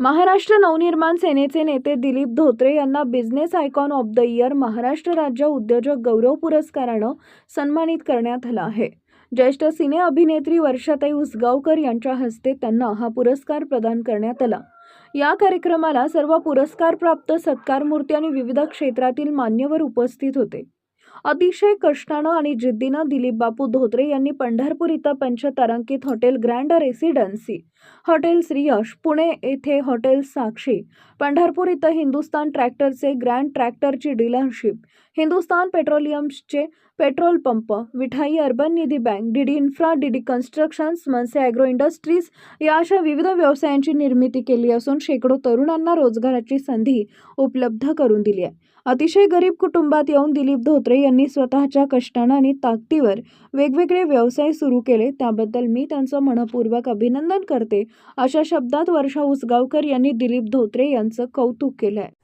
महाराष्ट्र नवनिर्माण सेनेचे नेते दिलीप धोत्रे यांना business icon of the year Maharashtra राज्य उद्योजक गौरव पुरस्कारानं सन्मानित करण्यात आलं आहे. ज्येष्ठ सिने अभिनेत्री वर्षाताई उसगावकर यांच्या हस्ते त्यांना हा पुरस्कार प्रदान करण्यात आला. या कार्यक्रमाला सर्व पुरस्कारप्राप्त सत्कारमूर्ती आणि विविध क्षेत्रातील मान्यवर उपस्थित होते. अतिशय कष्टानं आणि जिद्दीनं दिलीप बापू धोत्रे यांनी पंढरपूर इथं पंचतारांकित hotel grand residency hotel Shriyash Pune येथे हॉटेल साक्षी पंढरपूर इथं हिंदुस्तान ट्रॅक्टरचे ग्रँड ट्रॅक्टरची dealership Hindustan पेट्रोलियम्सचे petrol pump Vithai urban Nidhi bank DD infra DD constructions Manase agro industries या अशा विविध व्यवसायांची निर्मिती केली असून शेकडो तरुणांना रोजगाराची संधी उपलब्ध करून दिली आहे अतिशय गरीब कुटुंबात येऊन दिलीप धोत्रे यांनी स्वतःच्या कष्टानं आणि ताकदीवर वेगवेगळे व्यवसाय सुरू केले त्याबद्दल मी त्यांचं मनपूर्वक अभिनंदन करते अशा शब्दात वर्षा उसगावकर यांनी दिलीप धोत्रे यांचं कौतुक केलं आहे